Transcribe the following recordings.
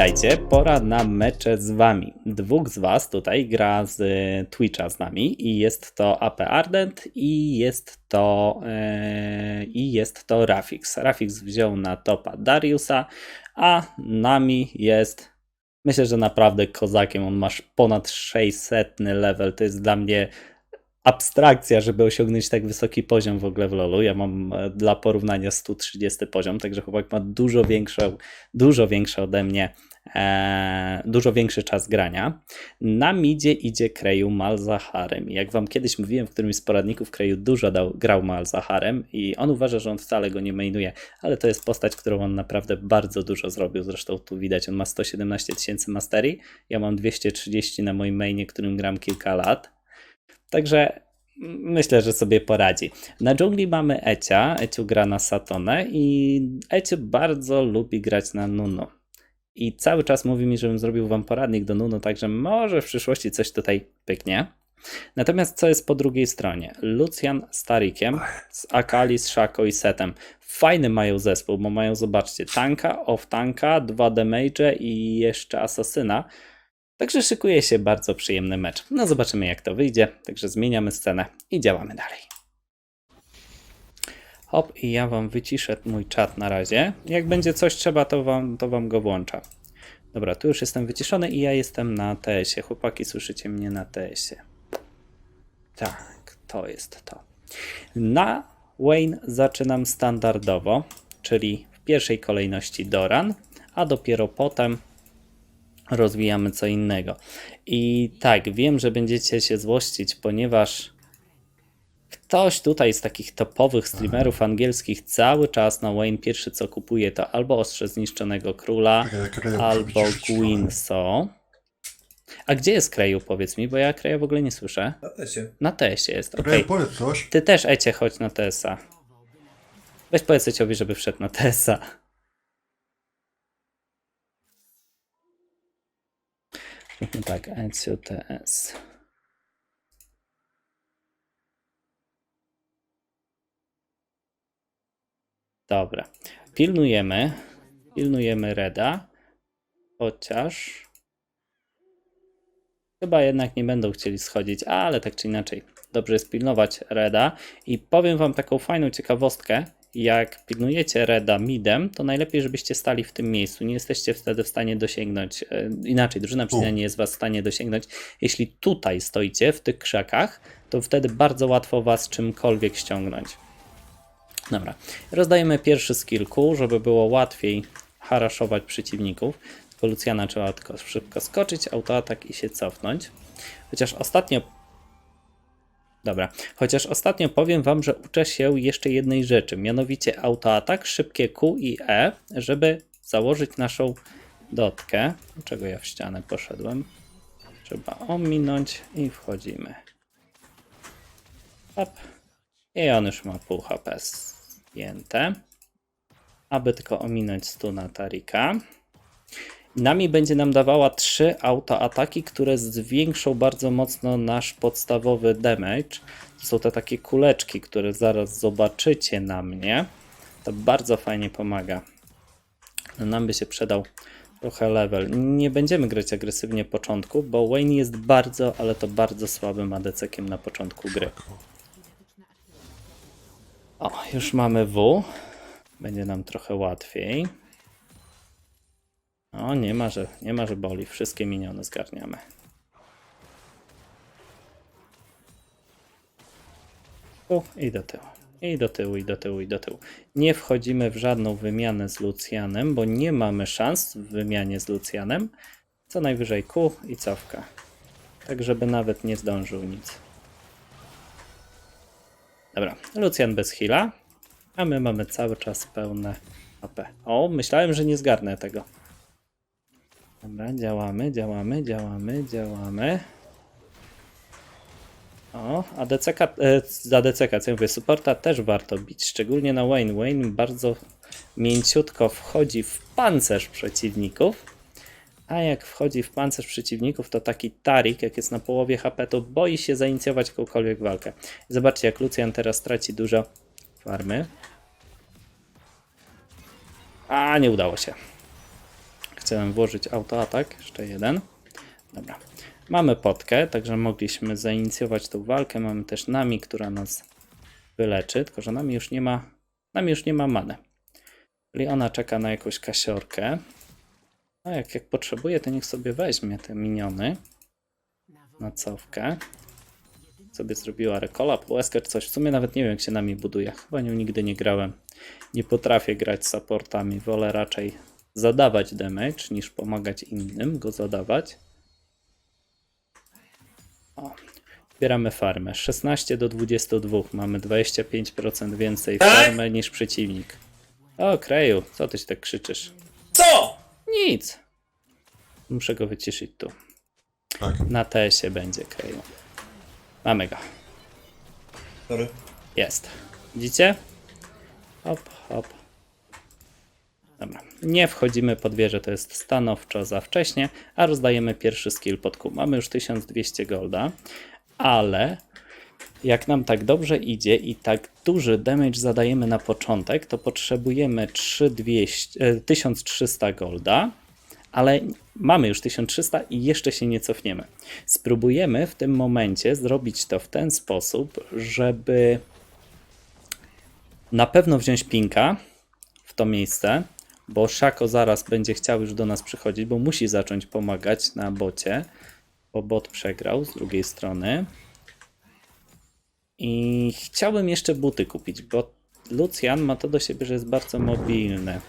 Witajcie, pora na mecze z wami. Dwóch z was tutaj gra z Twitcha z nami i jest to AP Ardent i jest to e, i jest to Rafix. Rafix wziął na topa Dariusa, a nami jest myślę, że naprawdę kozakiem. On masz ponad 600 level. To jest dla mnie abstrakcja, żeby osiągnąć tak wysoki poziom w ogóle w LoLu. Ja mam e, dla porównania 130 poziom, także chłopak ma dużo większą, dużo większe ode mnie, e, dużo większy czas grania. Na midzie idzie Kreju Malzaharem. Jak wam kiedyś mówiłem w którymś z poradników, Kreju dużo dał, grał Malzaharem i on uważa, że on wcale go nie mainuje, ale to jest postać, którą on naprawdę bardzo dużo zrobił. Zresztą tu widać, on ma 117 tysięcy masterii, ja mam 230 na moim mainie, którym gram kilka lat. Także myślę, że sobie poradzi. Na dżungli mamy Ecia. Eciu gra na Satonę i Eciu bardzo lubi grać na Nuno. I cały czas mówi mi, żebym zrobił wam poradnik do Nuno, także może w przyszłości coś tutaj pyknie. Natomiast co jest po drugiej stronie? Lucian z Tarikiem, z Akali, z Shako i Setem. Fajny mają zespół, bo mają, zobaczcie, tanka, off-tanka, dwa damage i jeszcze asasyna. Także szykuje się bardzo przyjemny mecz. No zobaczymy jak to wyjdzie. Także zmieniamy scenę i działamy dalej. Hop i ja wam wyciszę mój czat na razie. Jak będzie coś trzeba, to wam, to wam go włączę. Dobra, tu już jestem wyciszony i ja jestem na TS-ie. Chłopaki, słyszycie mnie na TS-ie. Tak, to jest to. Na Wayne zaczynam standardowo, czyli w pierwszej kolejności Doran, a dopiero potem rozwijamy co innego. I tak, wiem, że będziecie się złościć, ponieważ ktoś tutaj z takich topowych streamerów angielskich cały czas na Wayne pierwszy co kupuje to albo Ostrze Zniszczonego Króla, Czekaj, czekaj, ja albo Guinso. A gdzie jest Kreju, powiedz mi, bo ja Kreja w ogóle nie słyszę. Na tecie. Na TS-ie jest, okej. Powiedz coś. Ty też, Ecie, chodź na TS-a. Weź powiedz Eciowi, żeby wszedł na TS-a. Zróbmy tak, Ecio TS. Dobra. Pilnujemy. Pilnujemy Reda. Chociaż... Chyba jednak nie będą chcieli schodzić, ale tak czy inaczej. Dobrze jest pilnować Reda. I powiem wam taką fajną ciekawostkę. Jak pilnujecie Reda midem, to najlepiej, żebyście stali w tym miejscu. Nie jesteście wtedy w stanie dosięgnąć. e, Inaczej, drużyna przeciwna nie jest was w stanie dosięgnąć. Jeśli tutaj stoicie, w tych krzakach, to wtedy bardzo łatwo was czymkolwiek ściągnąć. Dobra. Rozdajemy pierwszy skill Q, żeby było łatwiej haraszować przeciwników. Tylko Luciana trzeba tylko szybko skoczyć, autoatak i się cofnąć. Chociaż ostatnio. Dobra, chociaż ostatnio powiem Wam, że uczę się jeszcze jednej rzeczy, mianowicie autoatak, szybkie Q i E, żeby założyć naszą dotkę. Czego ja w ścianę poszedłem? Trzeba ominąć i wchodzimy. Hop. I on już ma pół HP Aby tylko ominąć stuna Tarika. Nami będzie nam dawała trzy autoataki, które zwiększą bardzo mocno nasz podstawowy damage. To są te takie kuleczki, które zaraz zobaczycie na mnie. To bardzo fajnie pomaga. No, nam by się przydał trochę level. Nie będziemy grać agresywnie początku, bo Wayne jest bardzo, ale to bardzo słabym ADC-kiem na początku gry. O, już mamy W. Będzie nam trochę łatwiej. O, nie ma, że, nie ma, że boli. Wszystkie miniony zgarniamy. Tu i do tyłu. I do tyłu, i do tyłu, i do tyłu. Nie wchodzimy w żadną wymianę z Lucjanem, bo nie mamy szans w wymianie z Lucjanem. Co najwyżej Q i cofka. Tak, żeby nawet nie zdążył nic. Dobra, Lucjan bez heala, a my mamy cały czas pełne AP. O, myślałem, że nie zgarnę tego. Dobra, działamy, działamy, działamy, działamy. O, ADCK, e, z ADCK, co ja mówię, supporta też warto bić, szczególnie na Wayne. Wayne bardzo mięciutko wchodzi w pancerz przeciwników, a jak wchodzi w pancerz przeciwników, to taki Tarik, jak jest na połowie HP, to boi się zainicjować jakąkolwiek walkę. Zobaczcie, jak Lucian teraz traci dużo farmy. A, nie udało się. Chciałem włożyć autoatak, jeszcze jeden. Dobra. Mamy potkę, także mogliśmy zainicjować tą walkę. Mamy też Nami, która nas wyleczy, tylko że Nami już nie ma, Nami już nie ma many. Czyli ona czeka na jakąś kasiorkę. A jak, jak potrzebuje, to niech sobie weźmie te miniony na cofkę. Sobie zrobiła rekola, łezkę czy coś. W sumie nawet nie wiem, jak się nami buduje. Chyba nią nigdy nie grałem. Nie potrafię grać supportami. Wolę raczej zadawać damage, niż pomagać innym go zadawać. O, zbieramy farmę. 16 do 22. Mamy 25% więcej farmy niż przeciwnik. O, Kreju, co ty się tak krzyczysz? Co? Nic. Muszę go wyciszyć tu. Tak. Na TS-ie będzie Kreju. Mamy go. Sorry. Jest. Widzicie? Hop, hop. Dobra. Nie wchodzimy pod wieżę, to jest stanowczo za wcześnie, a rozdajemy pierwszy skill pod Q. Mamy już 1200 golda, ale jak nam tak dobrze idzie i tak duży damage zadajemy na początek, to potrzebujemy 3200, e, 1300 golda, ale mamy już 1300 i jeszcze się nie cofniemy. Spróbujemy w tym momencie zrobić to w ten sposób, żeby na pewno wziąć pinka w to miejsce, bo Szako zaraz będzie chciał już do nas przychodzić, bo musi zacząć pomagać na bocie, bo bot przegrał z drugiej strony. I chciałbym jeszcze buty kupić, bo Lucian ma to do siebie, że jest bardzo mobilny.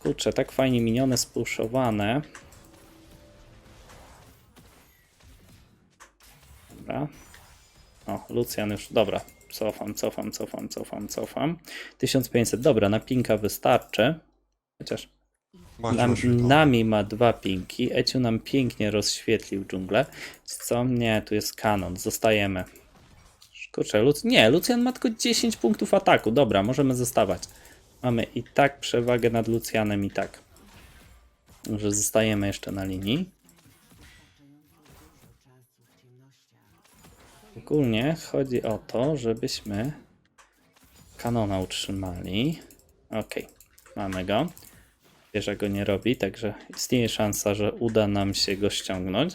Kurczę, tak fajnie minione, spuszowane. Dobra. O, Lucian już, dobra. Cofam, cofam, cofam, cofam, cofam. 1500, dobra, na pinka wystarczy. Chociaż nam, nami ma dwa pinki. Eciu nam pięknie rozświetlił dżunglę. Co? Nie, tu jest kanon, zostajemy. Kurczę, Luc nie, Lucian ma tylko 10 punktów ataku. Dobra, możemy zostawać. Mamy i tak przewagę nad Lucianem i tak. Że zostajemy jeszcze na linii. Ogólnie chodzi o to, żebyśmy kanona utrzymali. Ok, mamy go. Wieża go nie robi, także istnieje szansa, że uda nam się go ściągnąć.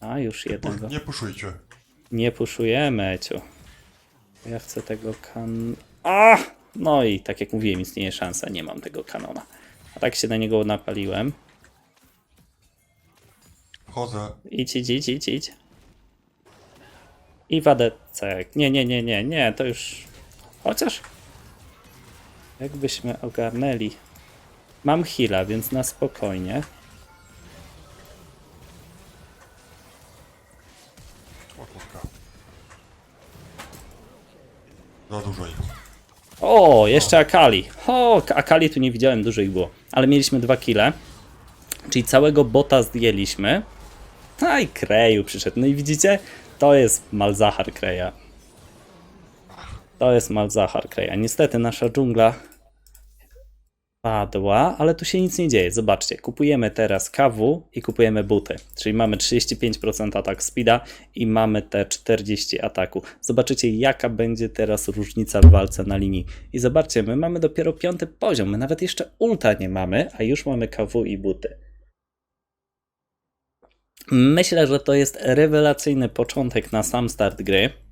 A już jeden go. Nie puszujcie. Nie puszujemy, Eciu. Ja chcę tego kan... A! No i tak jak mówiłem, istnieje szansa, nie mam tego kanona. A tak się na niego napaliłem. Wchodzę. Idź, idź, idź, idź, idź. I wadecek. Nie, nie, nie, nie, nie, to już... Chociaż... Jakbyśmy ogarnęli... Mam heala, więc na spokojnie. O, jeszcze Akali. O, Akali tu nie widziałem, dużo ich było. Ale mieliśmy dwa kile. Czyli całego bota zdjęliśmy. A i Kreju przyszedł. No i widzicie? To jest Malzahar Kreja. To jest Malzahar Kreja. Niestety nasza dżungla padła, ale tu się nic nie dzieje. Zobaczcie, kupujemy teraz KW i kupujemy buty. Czyli mamy 35% atak speeda i mamy te 40 ataku. Zobaczycie, jaka będzie teraz różnica w walce na linii. I zobaczcie, my mamy dopiero piąty poziom. My nawet jeszcze ulta nie mamy, a już mamy KW i buty. Myślę, że to jest rewelacyjny początek na sam start gry.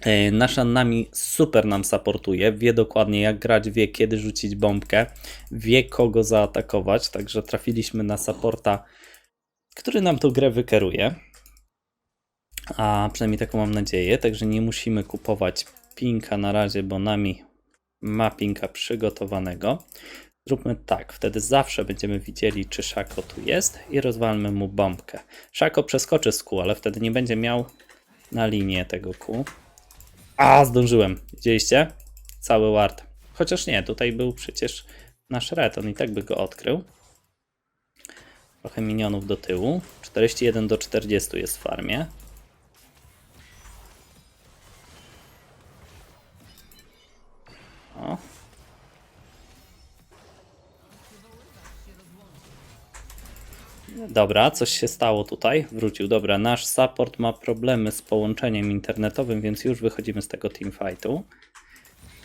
E, Nasza Nami super nam supportuje, wie dokładnie jak grać, wie kiedy rzucić bombkę, wie kogo zaatakować, także trafiliśmy na supporta, który nam tą grę wykeruje. A przynajmniej taką mam nadzieję, także nie musimy kupować pinka na razie, bo Nami ma pinka przygotowanego. Zróbmy tak, wtedy zawsze będziemy widzieli, czy Szako tu jest i rozwalmy mu bombkę. Szako przeskoczy z kół, ale wtedy nie będzie miał na linię tego kół. A, zdążyłem. Widzieliście? Cały ward. Chociaż nie, tutaj był przecież nasz red, on i tak by go odkrył. Trochę minionów do tyłu. 41 do 40 jest w farmie. O. Dobra, coś się stało tutaj. Wrócił. Dobra, nasz support ma problemy z połączeniem internetowym, więc już wychodzimy z tego teamfightu.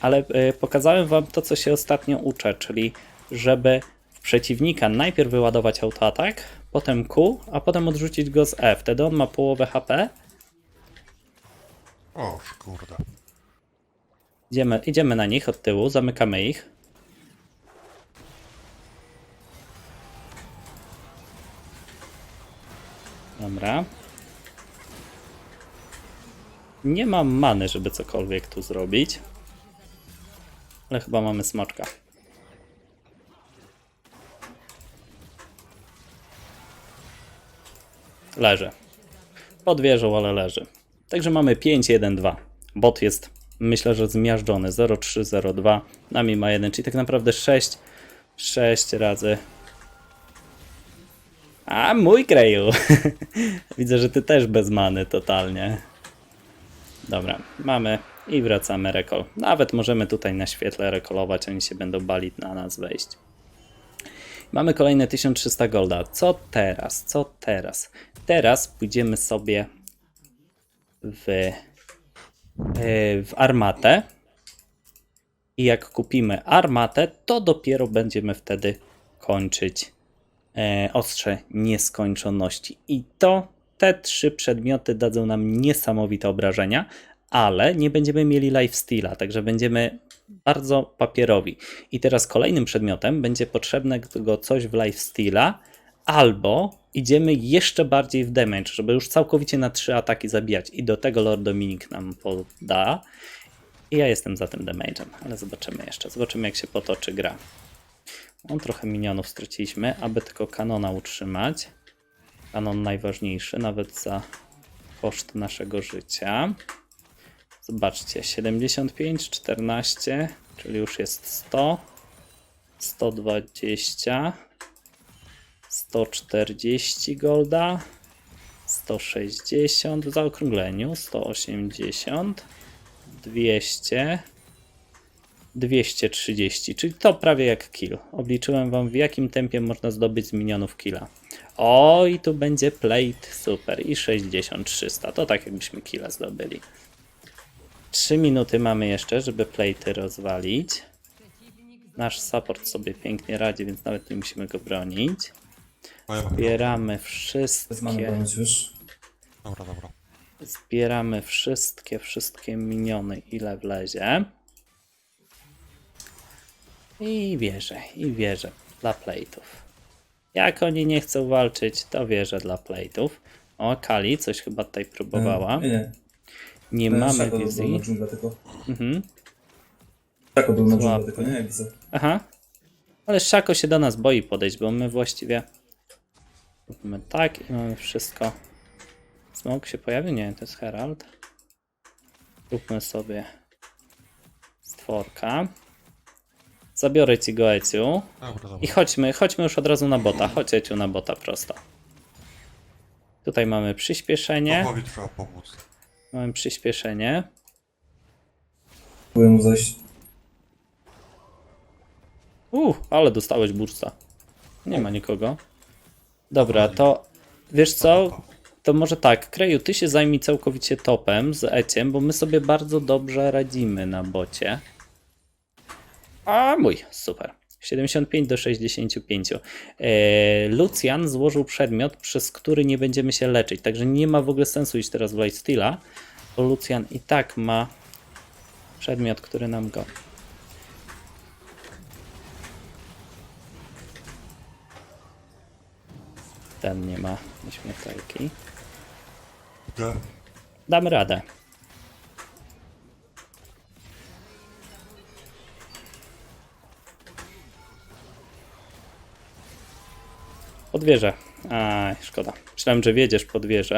ale y, pokazałem wam to, co się ostatnio uczę, czyli żeby w przeciwnika najpierw wyładować autoatak, potem Q, a potem odrzucić go z E. Wtedy on ma połowę HP. O, kurde. Idziemy, idziemy na nich od tyłu, zamykamy ich. Dobra. Nie mam many, żeby cokolwiek tu zrobić. Ale chyba mamy smoczka. Leży. Pod wieżą, ale leży. Także mamy 5-1-2. Bot jest, myślę, że zmiażdżony. 0-3-0-2. Nami ma 1, czyli tak naprawdę 6. 6 razy. A mój kreju. Widzę, że ty też bez many totalnie. Dobra, mamy i wracamy rekol. Nawet możemy tutaj na świetle rekolować, oni się będą bali na nas wejść. Mamy kolejne 1300 golda. Co teraz? Co teraz? Teraz pójdziemy sobie w, e, w armatę. I jak kupimy armatę, to dopiero będziemy wtedy kończyć ostrze nieskończoności. I to te trzy przedmioty dadzą nam niesamowite obrażenia, ale nie będziemy mieli lifesteala, także będziemy bardzo papierowi. I teraz kolejnym przedmiotem będzie potrzebnego coś w lifesteala, albo idziemy jeszcze bardziej w damage, żeby już całkowicie na trzy ataki zabijać. I do tego Lord Dominik nam poda. I ja jestem za tym damage'em, ale zobaczymy jeszcze. Zobaczymy jak się potoczy gra. On trochę minionów straciliśmy, aby tylko kanona utrzymać. Kanon najważniejszy, nawet za koszt naszego życia. Zobaczcie, 75, 14, czyli już jest 100, 120, 140 golda, 160 w zaokrągleniu, 180, 200, 230, czyli to prawie jak kill. Obliczyłem wam w jakim tempie można zdobyć z minionów killa. O, i tu będzie plate, super, i 60, 300, to tak jakbyśmy killa zdobyli. 3 minuty mamy jeszcze, żeby platy rozwalić. Nasz support sobie pięknie radzi, więc nawet nie musimy go bronić. Zbieramy mamy wszystkie? Dobra, dobra. zbieramy wszystkie, wszystkie miniony, ile wlezie. I wierzę, i wierzę dla plate'ów. Jak oni nie chcą walczyć, to wierzę dla plate'ów. O, Kali coś chyba tutaj próbowała. Nie, nie. Nie Ten mamy Szako był wizji. na dżunglę tylko. Mhm. Szako był na dżunglę tylko, nie? Jak widzę. Aha. Ale Szako się do nas boi podejść, bo my właściwie robimy tak i mamy wszystko. Smoke się pojawił? Nie, to jest Herald. Róbmy sobie stworka. Zabiorę ci go Eciu. Dobra, dobra. I chodźmy, chodźmy już od razu na bota. Chodź Eciu na bota prosto. Tutaj mamy przyspieszenie. Topowi trzeba pomóc. Mamy przyspieszenie. Mu zejść. Uh, ale dostałeś bursta. Nie ma nikogo. Dobra, to wiesz co? To może tak, Kreju, ty się zajmij całkowicie topem z Eciem, bo my sobie bardzo dobrze radzimy na bocie. A mój, super. 75 do 65. Eee, Lucian złożył przedmiot, przez który nie będziemy się leczyć, także nie ma w ogóle sensu iść teraz w Lightsteala, bo Lucian i tak ma przedmiot, który nam go Ten nie ma śmiertelki. Gdzie? Damy radę. Pod wieżę. Aj, szkoda. Myślałem, że wiedziesz pod wieżę.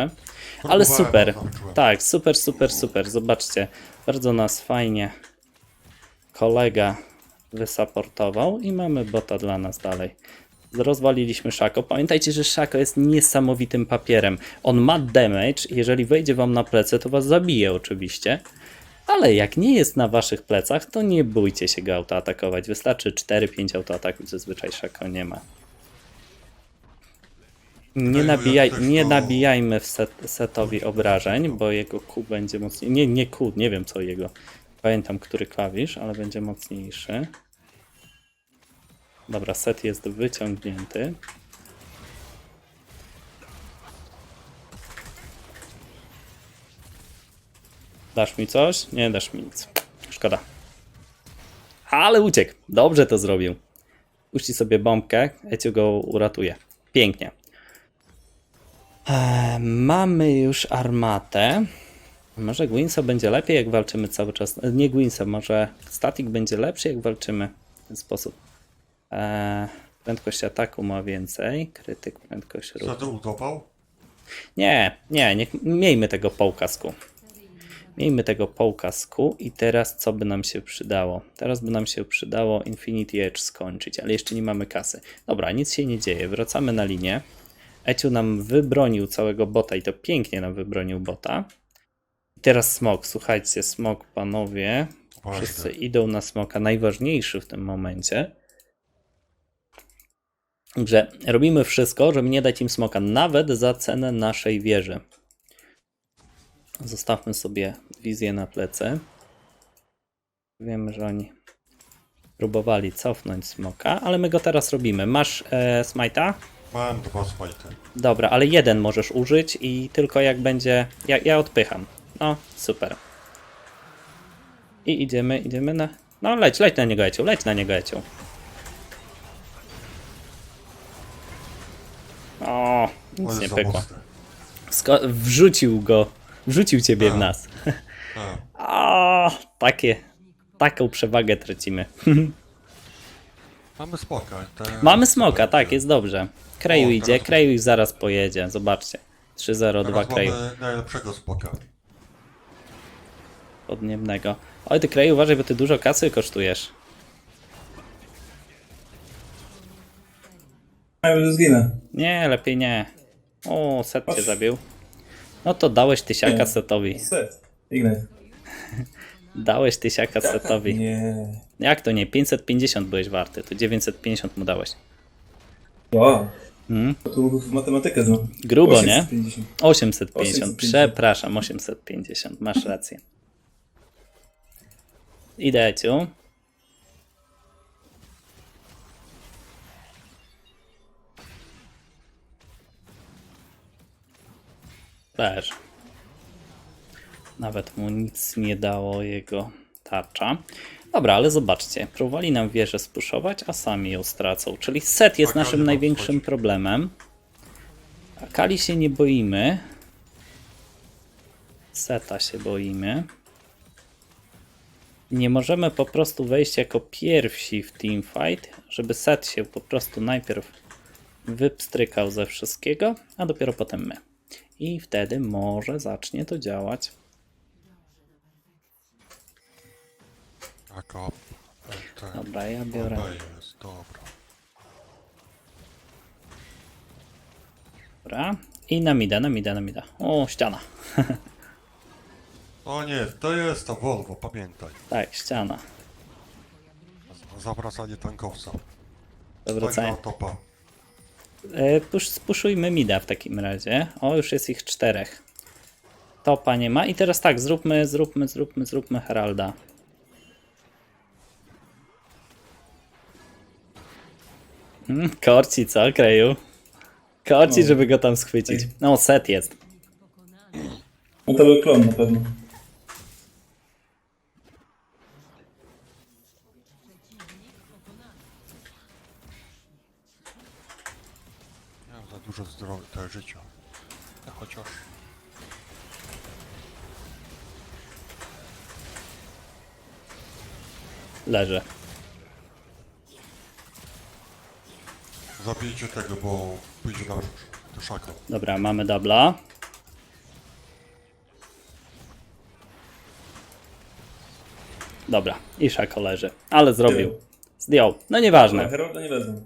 Ale Próbowałem, super. ale zobaczyłem. Tak, super, super, super. Zobaczcie. Bardzo nas fajnie kolega wysaportował i mamy bota dla nas dalej. Rozwaliliśmy Szako. Pamiętajcie, że Szako jest niesamowitym papierem. On ma damage, jeżeli wejdzie wam na plecy, to was zabije oczywiście. Ale jak nie jest na waszych plecach, to nie bójcie się go autoatakować. Wystarczy 4-5 autoataków, zazwyczaj Szako nie ma. Nie, nabijaj, nie nabijajmy w set, setowi obrażeń, bo jego Q będzie mocniej. Nie, nie Q, nie wiem co jego. Pamiętam, który klawisz, ale będzie mocniejszy. Dobra, set jest wyciągnięty. Dasz mi coś? Nie dasz mi nic. Szkoda. Ale uciekł. Dobrze to zrobił. Puści sobie bombkę, Eciu go uratuje. Pięknie. Eee, mamy już armatę. Może Gwinso będzie lepiej, jak walczymy cały czas. e, Nie Gwinso, może Static będzie lepszy, jak walczymy w ten sposób. Eee, prędkość ataku ma więcej. Krytyk, prędkość ruchu. Co ty utopał? Nie, nie, niech, miejmy tego połkasku. Miejmy tego połkasku i teraz co by nam się przydało? Teraz by nam się przydało Infinity Edge skończyć, ale jeszcze nie mamy kasy. Dobra, nic się nie dzieje, wracamy na linię. Eciu nam wybronił całego bota i to pięknie nam wybronił bota. I teraz smok, słuchajcie, smok panowie, wszyscy Ważne. idą na smoka, najważniejszy w tym momencie. Że robimy wszystko, żeby nie dać im smoka, nawet za cenę naszej wieży. Zostawmy sobie wizję na plecy. Wiemy, że oni próbowali cofnąć smoka, ale my go teraz robimy. Masz e, smite'a? Mam dwa smajty. Dobra, ale jeden możesz użyć i tylko jak będzie. Ja, ja odpycham. No, super. I idziemy, idziemy na. No, leć, leć na niego, Eciu, leć na niego, Eciu. O, nic nie pykło. Sko- wrzucił go, wrzucił ciebie w A. nas. A, O, takie, taką przewagę tracimy. mamy smoka. Te... Mamy smoka, tak, jest dobrze. Kreju O, idzie, teraz- Kreju już zaraz pojedzie, zobaczcie. 3-0-2 Teraz Kreju mamy najlepszego smoka. podniebnego. Oj, ty Kreju, uważaj, bo ty dużo kasy kosztujesz. Ja już zginę. Nie, lepiej nie. O, set cię zabił. No to dałeś tysiaka Nie. setowi. Set. Ignite. Dałeś tysiaka setowi. Nie. Jak to nie? 550 byłeś warty, to 950 mu dałeś. Wow. Hmm? To tu w matematykę znam. Grubo, nie? 850. 850. 850. Przepraszam, 850. Masz rację. Idę, Ciu. Leż. Nawet mu nic nie dało jego tarcza. Dobra, ale zobaczcie. Próbowali nam wieżę spuszować, a sami ją stracą. Czyli set jest Akali naszym największym wchodzi. problemem. Akali się nie boimy. Seta się boimy. Nie możemy po prostu wejść jako pierwsi w teamfight, żeby set się po prostu najpierw wypstrykał ze wszystkiego, a dopiero potem my. I wtedy może zacznie to działać. Tak. Te... Dobra, ja biorę. Dobra jest, dobra. Dobra. I na mida, na mida, na mida. O, ściana. O nie, to jest to Volvo, pamiętaj. Tak, ściana. Zawracanie tankowca. Zawracanie. Tak topa. E, push, spuszujmy mida w takim razie. O, już jest ich czterech. Topa nie ma. I teraz tak, zróbmy, zróbmy, zróbmy, zróbmy Heralda. Hmm, korci, co, Kreju? Korci, No. żeby go tam schwycić. No, set jest. No to był klon na pewno. Mam za dużo zdrowia, to życia. No chociaż. Leży. Zabijcie tego, bo pójdzie na do szaka. Dobra, mamy dubla. Dobra, i Szako leży. Ale zrobił. Zdjął. No nieważne. Herolda nie wezmę.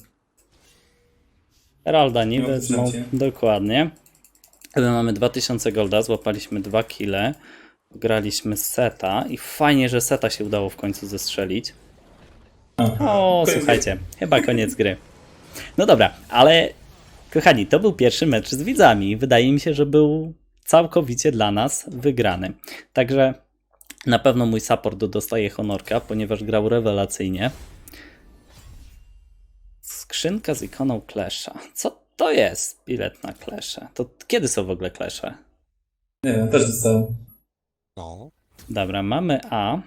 Heralda nie wezmą. Dokładnie. Ale mamy 2000 golda, złapaliśmy dwa kile. Graliśmy seta i fajnie, że seta się udało w końcu zestrzelić. O, Koniec słuchajcie, chyba koniec gry. No dobra, ale kochani, to był pierwszy mecz z widzami. Wydaje mi się, że był całkowicie dla nas wygrany. Także Na pewno mój support dostaje honorka, ponieważ grał rewelacyjnie. Skrzynka z ikoną Clash'a. Co to jest bilet na Clash'e? To kiedy są w ogóle Clash'e? Nie wiem, też dostałem. No. Dobra, mamy A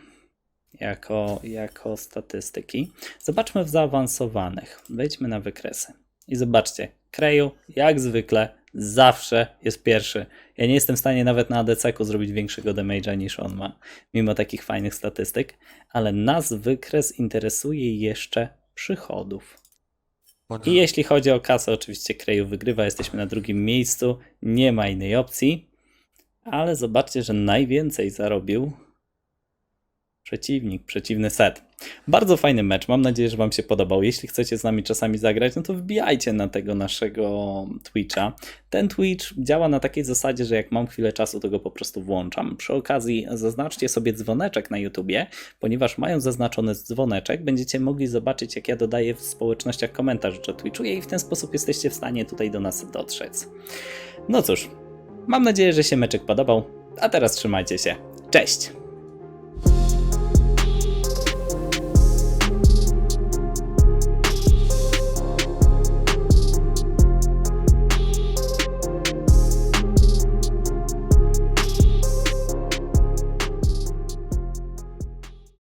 jako, jako statystyki. Zobaczmy w zaawansowanych. Wejdźmy na wykresy. I zobaczcie, Kreju jak zwykle zawsze jest pierwszy. Ja nie jestem w stanie nawet na ADC-ku zrobić większego damage'a niż on ma, mimo takich fajnych statystyk, ale nas wykres interesuje jeszcze przychodów. I jeśli chodzi o kasę, oczywiście Kreju wygrywa, jesteśmy na drugim miejscu, nie ma innej opcji, ale zobaczcie, że najwięcej zarobił przeciwnik, przeciwny set. Bardzo fajny mecz, mam nadzieję, że Wam się podobał. Jeśli chcecie z nami czasami zagrać, no to wbijajcie na tego naszego Twitcha. Ten Twitch działa na takiej zasadzie, że jak mam chwilę czasu, to go po prostu włączam. Przy okazji zaznaczcie sobie dzwoneczek na YouTubie, ponieważ mając zaznaczony dzwoneczek, będziecie mogli zobaczyć, jak ja dodaję w społecznościach komentarz, że twitchuję i w ten sposób jesteście w stanie tutaj do nas dotrzeć. No cóż, mam nadzieję, że się meczek podobał, a teraz trzymajcie się. Cześć!